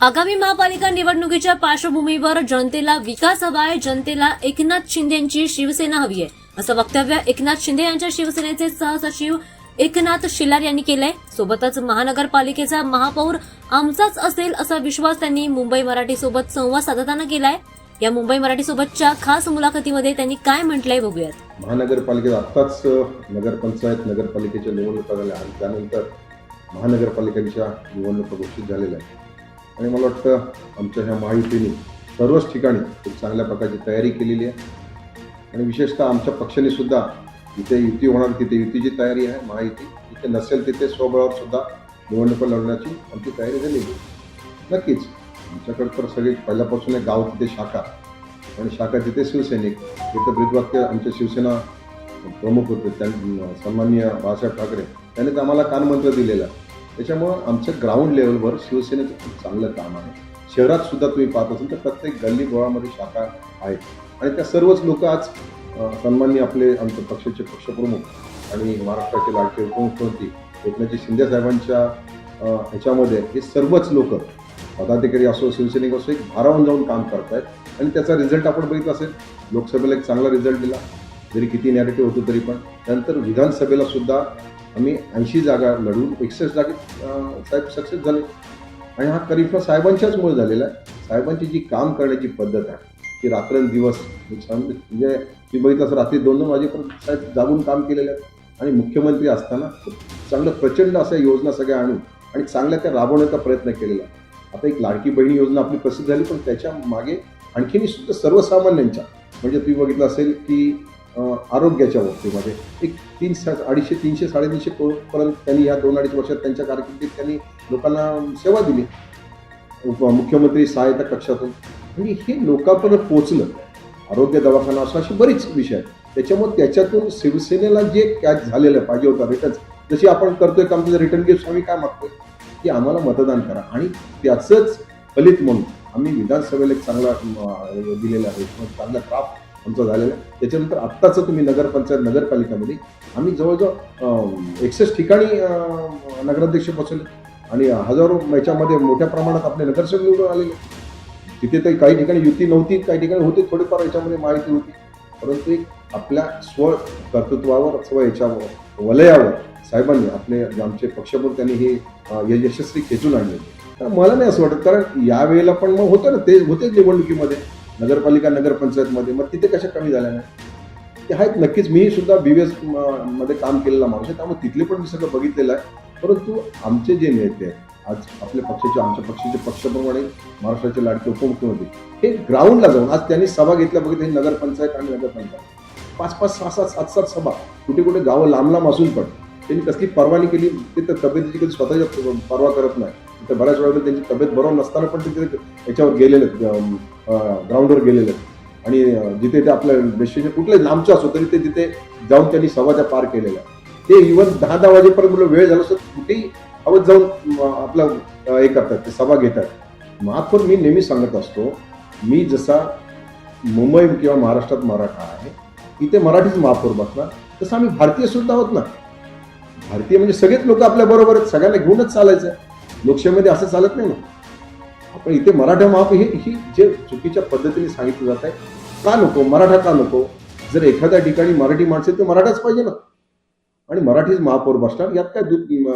आगामी महापालिका निवडणुकीच्या पार्श्वभूमीवर जनतेला विकास हवा आहे. जनतेला एकनाथ शिंदेची शिवसेना हवी आहे. असं वक्तव्य एकनाथ शिंदे यांच्या शिवसेनेचे सहसचिव एकनाथ शिलार यांनी केलंय. सोबतच महानगरपालिकेचा महापौर आमचाच असेल असा विश्वास त्यांनी मुंबई मराठी सोबत संवाद साधताना केलाय. या मुंबई मराठी सोबतच्या खास मुलाखतीमध्ये त्यांनी काय म्हटलंय बघूयात. महानगरपालिकेत आताच नगरपंचायत नगरपालिकेच्या निवडणुका झाल्या आणि त्यानंतर महानगरपालिकेच्या निवडणुका घोषित झालेल्या आहेत. आणि मला वाटतं आमच्या ह्या महायुतीने सर्वच ठिकाणी खूप चांगल्या प्रकारची तयारी केलेली आहे. आणि विशेषतः आमच्या पक्षाने सुद्धा जिथे युती होणार तिथे युतीची तयारी आहे महायुती जिथे नसेल तिथे स्वबळावर सुद्धा निवडणुका लढण्याची आमची तयारी झालेली आहे. नक्कीच आमच्याकडे तर सगळे पहिल्यापासून एक गाव तिथे शाखा. आणि शाखा तिथे शिवसैनिक तिथं ब्रीदवाक्य आमच्या शिवसेना प्रमुख होते त्यां सन्माननीय बाळासाहेब ठाकरे. त्यांनी तर आम्हाला कानमंत्र दिलेला त्याच्यामुळं आमच्या ग्राउंड लेवलवर शिवसेनेचं खूप चांगलं काम आहे. शहरात सुद्धा तुम्ही पाहत असाल तर प्रत्येक गल्ली गोळामध्ये शाखा आहेत. आणि त्या सर्वच लोक आज सन्माननीय आपले आमच्या पक्षाचे पक्षप्रमुख आणि महाराष्ट्राचे लाडके उपमुख्यमंत्री एकनाथजी शिंदे साहेबांच्या ह्याच्यामध्ये हे सर्वच लोक पदाधिकारी असो शिवसैनिक असो एक भारावून जाऊन काम करत आहेत आणि त्याचा रिझल्ट आपण बघितला असेल. लोकसभेला एक चांगला रिझल्ट दिला. जरी किती नॅरेटिव्ह होतो तरी पण. त्यानंतर विधानसभेला सुद्धा आम्ही ऐंशी जागा लढून एकसष्ट जागेत साहेब सक्सेस झाले. आणि हा करिश्मा साहेबांच्याच मुळे झालेला आहे. साहेबांची जी काम करण्याची पद्धत आहे की रात्रंदिवस म्हणजे, म्हणजे मी बघितलं असं रात्री दोन दोन वाजेपर्यंत साहेब जागून काम केलेलं आहे. आणि मुख्यमंत्री असताना चांगलं प्रचंड अशा योजना सगळ्या आणून आणि चांगल्या त्या राबवण्याचा प्रयत्न केलेला आहे. आता एक लाडकी बहिणी योजना आपली प्रसिद्ध झाली पण त्याच्यामागे आणखीनही सुद्धा सर्वसामान्यांच्या म्हणजे तुम्ही बघितलं असेल की आरोग्याच्या बाबतीमध्ये. एक तीन सा अडीचशे तीनशे साडेतीनशे पर्यंत त्यांनी या दोन अडीच वर्षात त्यांच्या कारकिर्दीत त्यांनी लोकांना सेवा दिली. मुख्यमंत्री सहायता कक्षातून. म्हणजे हे लोकांपर्यंत पोचलं आरोग्य दवाखाना असं असे बरेच विषय आहेत. त्याच्यामुळे त्याच्यातून शिवसेनेला जे कॅच झालेलं पाहिजे होता रिटर्न जशी आपण करतोय का आमचं रिटर्न गिफ्ट आम्ही काय मागतोय? की आम्हाला मतदान करा. आणि त्याचंच फलित म्हणून आम्ही विधानसभेला एक चांगला दिलेला आहे. चांगला क्राफ्ट आमचा झालेला आहे. त्याच्यानंतर आत्ताचं तुम्ही नगरपंचायत नगरपालिकामध्ये आम्ही जवळजवळ एकसष्ट ठिकाणी नगराध्यक्ष बसवले. आणि हजारो याच्यामध्ये मोठ्या प्रमाणात आपले नगरसेवक निवडून आलेले. तिथे तर काही ठिकाणी युती नव्हती काही ठिकाणी होती थोडीफार याच्यामध्ये माहिती होती. परंतु एक आपल्या स्व कर्तृत्वावर स्व याच्यावर वलयावर साहेबांनी आपले आमचे पक्षप्रमुख त्यांनी हे हे यशस्वी खेचून आणले. तर मला नाही असं वाटत कारण यावेळेला पण मग होतं ना ते होते निवडणुकीमध्ये. नगरपालिका नगरपंचायतमध्ये. मग तिथे कशा कमी झाल्या नाही ते आहेत नक्कीच. मी सुद्धा बी व्ही एसमध्ये काम केलेला माणूस आहे. त्यामुळे तिथले पण मी सगळं बघितलेलं आहे. परंतु आमचे जे नेते आहेत आज आपल्या पक्षाचे आमच्या पक्षाचे पक्षप्रमुख आणि महाराष्ट्राचे लाडके उपमुख्यमंत्री हे ग्राउंडला जाऊन आज त्यांनी सभा घेतल्या बघितलं हे नगरपंचायत आणि नगरपंचायत. पाच पाच सहा सात सात सात सभा. कुठे कुठे गावं लांब लांब असून पण त्यांनी कसली परवानी केली ते तर तब्येतीची कधी स्वतःच्या परवा करत नाही. तर बऱ्याच वेळा त्यांची तब्येत बरोबर नसताना पण ते तिथे याच्यावर गेलेले ग्राउंडवर गेलेले आणि जिथे ते आपल्या डेस्टिनेशन कुठले लांबचे असो तरी ते तिथे जाऊन त्यांनी सभाच्या पार केलेल्या ते इव्हन दहा दहा वाजेपर्यंत वेळ झाला असं कुठेही हवत जाऊन आपलं हे करतात ते सभा घेतात. महापूर मी नेहमी सांगत असतो मी जसा मुंबई किंवा महाराष्ट्रात मराठा आहे इथे मराठीच महापौर बसणार तसं आम्ही भारतीय सुद्धा आहोत ना. भारतीय म्हणजे सगळेच लोक आपल्या बरोबर सगळ्यांना घेऊनच चालायचं लोकशाहीमध्ये असं चालत नाही ना. आपण इथे मराठा माप हे ही जे चुकीच्या पद्धतीने सांगितलं जात आहे का नको? मराठा का नको? जर एखाद्या ठिकाणी मराठी माणसं तर मराठाच पाहिजे ना. आणि मराठीच महापौर बसणार यात काय